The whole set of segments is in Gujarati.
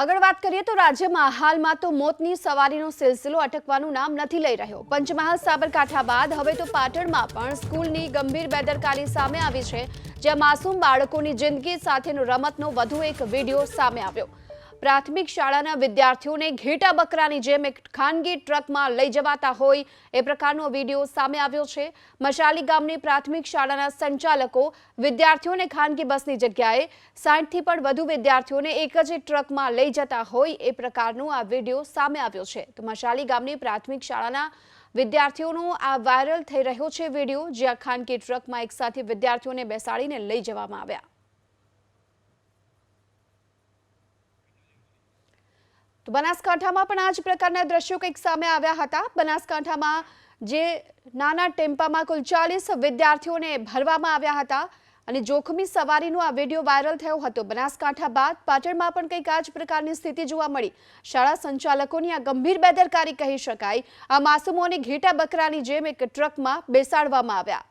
આગળ વાત કરીએ તો રાજ્યમાં હાલમાં તો મોતની સવારીનો સિલસિલો અટકવાનું નામ નથી લઈ રહ્યો. પંચમહાલ, સાબરકાંઠા બાદ હવે તો પાટણમાં પણ સ્કૂલની ગંભીર બેદરકારી સામે આવી છે, જ્યાં માસૂમ બાળકોની જિંદગી સાથેનો રમતનો વધુ એક વીડિયો સામે આવ્યો. પ્રાથમિક શાળાના વિદ્યાર્થીઓને ઘેટા બકરાની જેમ એક ખાનગી ટ્રકમાં લઈ જવાતા હોય એ પ્રકારનો વીડિયો સામે આવ્યો છે. મશાલી ગામની પ્રાથમિક શાળાના સંચાલકો વિદ્યાર્થીઓને ખાનગી બસની જગ્યાએ સાઠથી પણ વધુ વિદ્યાર્થીઓને એક જ ટ્રકમાં લઈ જતા હોય એ પ્રકારનો આ વીડિયો સામે આવ્યો છે. તો મશાલી ગામની પ્રાથમિક શાળાના વિદ્યાર્થીઓનો આ વાયરલ થઈ રહ્યો છે વીડિયો, જ્યાં ખાનગી ટ્રકમાં એકસાથે વિદ્યાર્થીઓને બેસાડીને લઈ જવામાં આવ્યા. તો બનાસકાંઠામાં પણ આ જ પ્રકારના દ્રશ્યો કંઈક સામે આવ્યા હતા. બનાસકાંઠામાં જે નાના ટેમ્પામાં કુલ ચાલીસ વિદ્યાર્થીઓને ભરવામાં આવ્યા હતા અને જોખમી સવારીનો આ વીડિયો વાયરલ થયો હતો. બનાસકાંઠા બાદ પાટણમાં પણ કંઈક આ જ પ્રકારની સ્થિતિ જોવા મળી. શાળા સંચાલકોની આ ગંભીર બેદરકારી કહી શકાય. આ માસૂમોને ઘેટા બકરાની જેમ એક ટ્રકમાં બેસાડવામાં આવ્યા.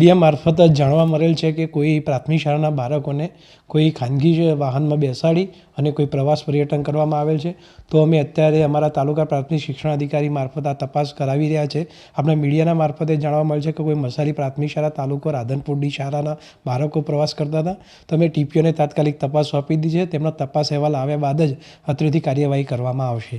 મીડિયા મારફત જાણવા મળેલ છે કે કોઈ પ્રાથમિક શાળાના બાળકોને કોઈ ખાનગી વાહનમાં બેસાડી અને કોઈ પ્રવાસ પર્યટન કરવામાં આવેલ છે. તો અમે અત્યારે અમારા તાલુકા પ્રાથમિક શિક્ષણ અધિકારી મારફત આ તપાસ કરાવી રહ્યા છે. આપણે મીડિયાના મારફતે જાણવા મળે છે કે કોઈ મસાલી પ્રાથમિક શાળા, તાલુકો રાધનપુરની શાળાના બાળકો પ્રવાસ કરતા હતા. તો અમે ટીપીઓને તાત્કાલિક તપાસ સોંપી દીધી છે. તેમના તપાસ અહેવાલ આવ્યા બાદ જ અત્રેથી કાર્યવાહી કરવામાં આવશે.